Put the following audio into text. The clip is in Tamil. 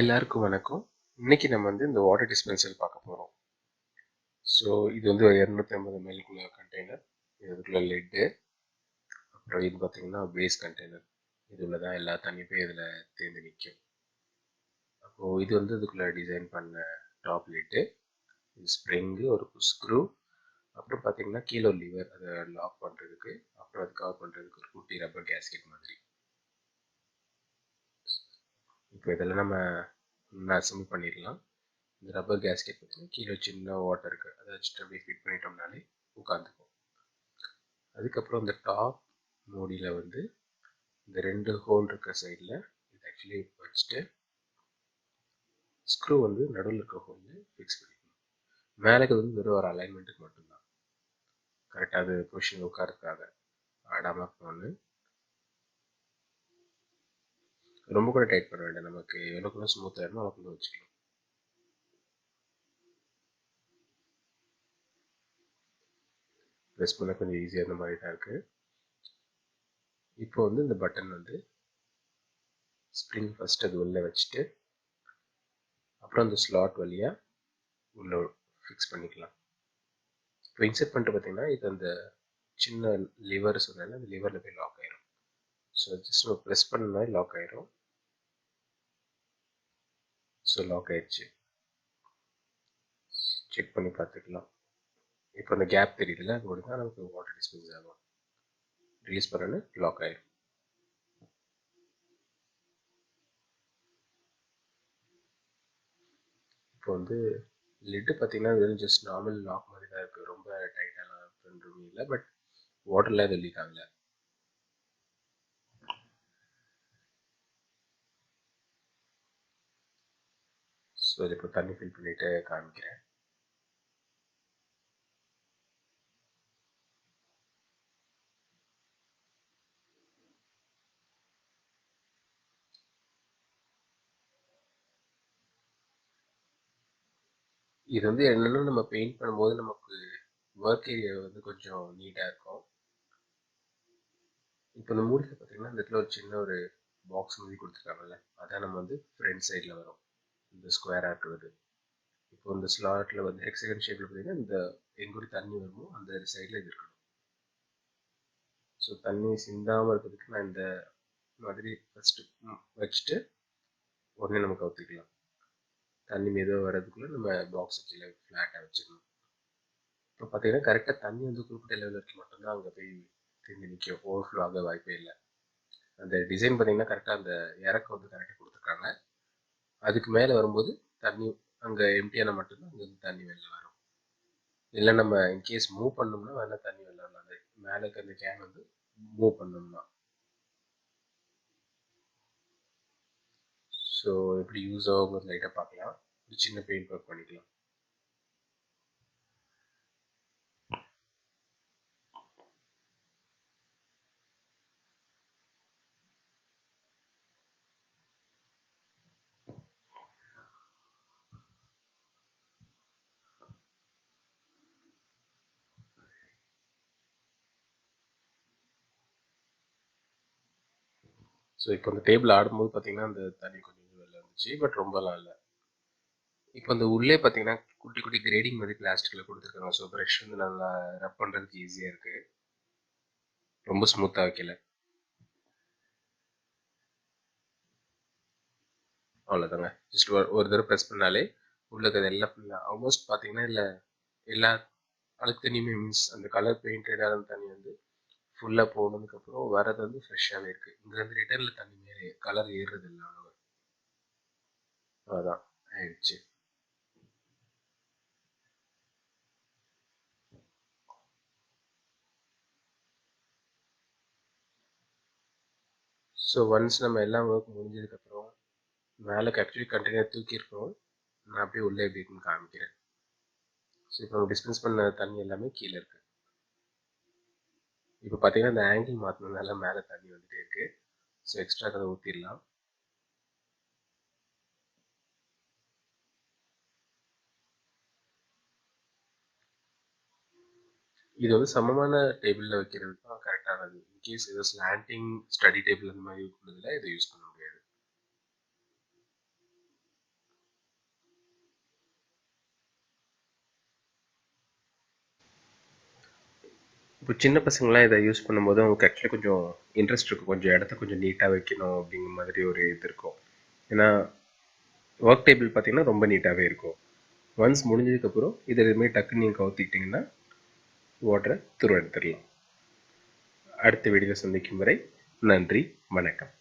எல்லாருக்கும் வணக்கம். இன்னைக்கு நம்ம வந்து இந்த வாட்டர் டிஸ்பென்சர் பார்க்க போகிறோம் ஸோ இது வந்து இரநூத்தி ஐம்பது மைலுக்குள்ள கண்டெய்னர். இதுக்குள்ள லெட்டு அப்புறம் இது பார்த்தீங்கன்னா வேஸ்ட் கண்டெய்னர். இதுல தான் எல்லா தண்ணியுமே இதில் தேர்ந்து நிற்கும். அப்போது இது வந்து இதுக்குள்ளே டிசைன் பண்ண டாப் லெட்டு இது ஸ்ப்ரிங்கு, ஒரு ஸ்க்ரூ. அப்புறம் பார்த்தீங்கன்னா கீழே ஒரு லிவர் அதை லாக் பண்ணுறதுக்கு. அப்புறம் அது கவர் பண்ணுறதுக்கு ஒரு குட்டி ரப்பர் கேஸ்கெட் மாதிரி. இப்போ இதெல்லாம் நம்ம அசம்பிள் பண்ணிடலாம். இந்த ரப்பர் கேஸ்கெட் பார்த்தீங்கன்னா கீழே சின்ன வாட்டர் இருக்குது அதை வச்சுட்டு அப்படியே ஃபிட் பண்ணிட்டோம்னாலே உட்காந்துக்கும். அதுக்கப்புறம் இந்த டாப் மூடியில் வந்து இந்த ரெண்டு ஹோல் இருக்கிற சைடில் இது ஆக்சுவலி வச்சுட்டு ஸ்க்ரூ வந்து நடுவில் இருக்க ஹோலில் ஃபிக்ஸ் பண்ணிக்கணும். மேலே வந்து வெறும் ஒரு அலைன்மெண்ட்டுக்கு மட்டும்தான். கரெக்டாக அது பொசிஷன் உட்காரதுக்காக ஆடாமல் போகணும் ரொம்ப கூட டைட் பண்ண வேண்டாம். நமக்கு எவ்வளோக்குள்ள ஸ்மூத்தாக இருக்கணும் அவ்வளோக்குள்ள வச்சுக்கலாம். ப்ரெஸ் பண்ண கொஞ்சம் ஈஸியாக இருந்த மாதிரி தான் இருக்குது இப்போ வந்து இந்த பட்டன் வந்து ஸ்ப்ரிங் ஃபஸ்ட் அது உள்ளே வச்சுட்டு அப்புறம் அந்த ஸ்லாட் வழியாக உள்ளே ஃபிக்ஸ் பண்ணிக்கலாம். இப்போ இன்செர்ட் பண்ணிட்டு பார்த்தீங்கன்னா இது அந்த சின்ன லிவர் சொன்னால அந்த லிவரில் போய் லாக் ஆயிரும். ஸோ ஜஸ்ட் நம்ம ப்ரெஸ் பண்ணால் லாக் ஆயிரும். ஸோ லாக் ஆயிடுச்சு. செக் பண்ணி பார்த்துக்கலாம். இப்போ அந்த கேப் தெரியுதுல்ல அது கூட தான் நமக்கு வாட்டர் டிஸ்பென்ஸ் ஆகும். ரிலீஸ் பண்ணனு லாக் ஆயிடும் இப்போ வந்து லிட்டு பார்த்தீங்கன்னா வெறும் ஜஸ்ட் நார்மல் லாக் மாதிரி தான் இருக்குது ரொம்ப டைட்டாலாம் பண்ணுறோம் இல்லை பட் வாட்டரில் எதுவும் லீக் ஆகலை. ஸோ இது இப்போ தண்ணி ஃபில் பண்ணிவிட்டு காமிக்கிறேன். இது வந்து என்னென்னா நம்ம பெயிண்ட் பண்ணும்போது நமக்கு ஒர்க் ஏரியா வந்து கொஞ்சம் நீட்டாக இருக்கும். இப்போ இந்த மூடியில் பார்த்தீங்கன்னா இந்த இடத்துல ஒரு சின்ன ஒரு பாக்ஸ் மாதிரி கொடுத்துருக்காங்கல்ல அதான் நம்ம வந்து ஃப்ரண்ட் சைடில் வரும். இந்த ஸ்கொயராக இருக்கிறது. இப்போ இந்த ஸ்லாட்டில் வந்து ஹெக்ஸகன் ஷேப்பில் பார்த்தீங்கன்னா இந்த எங்கூடி தண்ணி வருமோ அந்த சைடில் இது இருக்கணும். ஸோ தண்ணி சிந்தாமல் இருக்கிறதுக்கு நான் இந்த மாதிரி ஃபஸ்ட்டு வச்சுட்டு உடனே நம்ம கவுத்திக்கலாம். தண்ணி மெதுவாக வர்றதுக்குள்ளே நம்ம பாக்ஸ் கீழே ஃப்ளாட்டாக வச்சுக்கணும் இப்போ பார்த்தீங்கன்னா கரெக்டாக தண்ணி வந்து குறிப்பிட்ட லெவலுக்கு மட்டும்தான் அங்கே போய் திரும்பி நிற்கும் ஓவர்ஃப்ளோ ஆக வாய்ப்பே இல்லை. அந்த டிசைன் பார்த்தீங்கன்னா கரெக்டாக அந்த இறக்கம் வந்து கரெக்டாக கொடுத்துருக்காங்க. அதுக்கு மேலே வரும்போது தண்ணி அங்கே எம்டியான மட்டும்தான் அங்கே வந்து தண்ணி வெளில வரும். இல்லை நம்ம இன்கேஸ் மூவ் பண்ணோம்னா வேணால் தண்ணி வெளில வரலாம். மேலே இருக்க அந்த கேன் வந்து மூவ் பண்ணோம்னா. ஸோ எப்படி யூஸ் ஆகுங்கிறது லைட்டாக பார்க்கலாம். ஒரு சின்ன பெயிண்ட் ஒர்க் பண்ணிக்கலாம். ஸோ இப்போ அந்த டேபிள் ஆடும்போது பார்த்தீங்கன்னா அந்த தண்ணி கொஞ்சம் வெளில இருந்துச்சு பட் ரொம்பலாம் இல்லை. இப்போ அந்த உள்ளே பார்த்தீங்கன்னா குட்டி குட்டி கிரேடிங் மாதிரி பிளாஸ்டிக்கில் கொடுத்துருக்காங்க. ஸோ ப்ரஷ் வந்து நல்லா ரப் பண்ணுறதுக்கு ஈஸியாக இருக்குது ரொம்ப ஸ்மூத்தாக வைக்கல. அவ்வளோதாங்க ஜஸ்ட் ஒரு ஒரு தடவை ப்ரெஸ் பண்ணாலே உள்ளது இருக்கிறது எல்லாம் ஃபுல்லாக ஆல்மோஸ்ட் பார்த்தீங்கன்னா இல்லை எல்லா அழுக்கு தண்ணியுமே மீன்ஸ் அந்த கலர் பெயிண்டடான தண்ணி வந்து ஃபுல்லாக போனதுக்கப்புறம் வரது வந்து ஃப்ரெஷ்ஷாகவே இருக்குது இங்கேருந்து ரிட்டர்னில் தண்ணி மேலே கலர் ஏறுறது இல்லை அதுதான் அதான் ஆயிடுச்சு. ஸோ ஒன்ஸ் நம்ம எல்லாம் ஒர்க் முடிஞ்சதுக்கப்புறம் மேலே ஆக்சுவலி கண்டெய்னர் தூக்கியிருக்கோம் நான் அப்படியே உள்ளே எப்படி இருக்குன்னு காமிக்கிறேன். ஸோ இப்போ நம்ம டிஸ்பென்ஸ் பண்ண தண்ணி எல்லாமே கீழே இருக்குது இப்போ பார்த்தீங்கன்னா இந்த ஆங்கிள் மாற்றினதுனால மேலே தண்ணி வந்துட்டே இருக்குது ஸோ எக்ஸ்ட்ரா அதை ஊற்றிடலாம் இது வந்து சமமான டேபிளில் வைக்கிறது தான் கரெக்டானது இன்கேஸ் ஏதோ ஸ்லாண்டிங் ஸ்டடி டேபிள் அந்த மாதிரி இருக்கிறதுல இதை யூஸ் பண்ண இப்போ சின்ன பசங்களாம் இதை யூஸ் பண்ணும்போது அவங்களுக்கு ஆக்சுவலி கொஞ்சம் இன்ட்ரெஸ்ட் இருக்கும். கொஞ்சம் இடத்த கொஞ்சம் நீட்டாக வைக்கணும் அப்படிங்கிற மாதிரி ஒரு இது இருக்கும். ஏன்னா ஒர்க் டேபிள் பார்த்தீங்கன்னா ரொம்ப நீட்டாகவே இருக்கும். ஒன்ஸ் முடிஞ்சதுக்கப்புறம் இதை எதுவுமே டக்குன்னு நீங்கள் கவுத்திக்கிட்டிங்கன்னா வாட்டரை துரு எடுத்துடலாம். அடுத்த வீடியோ சந்திக்கும் வரை நன்றி வணக்கம்.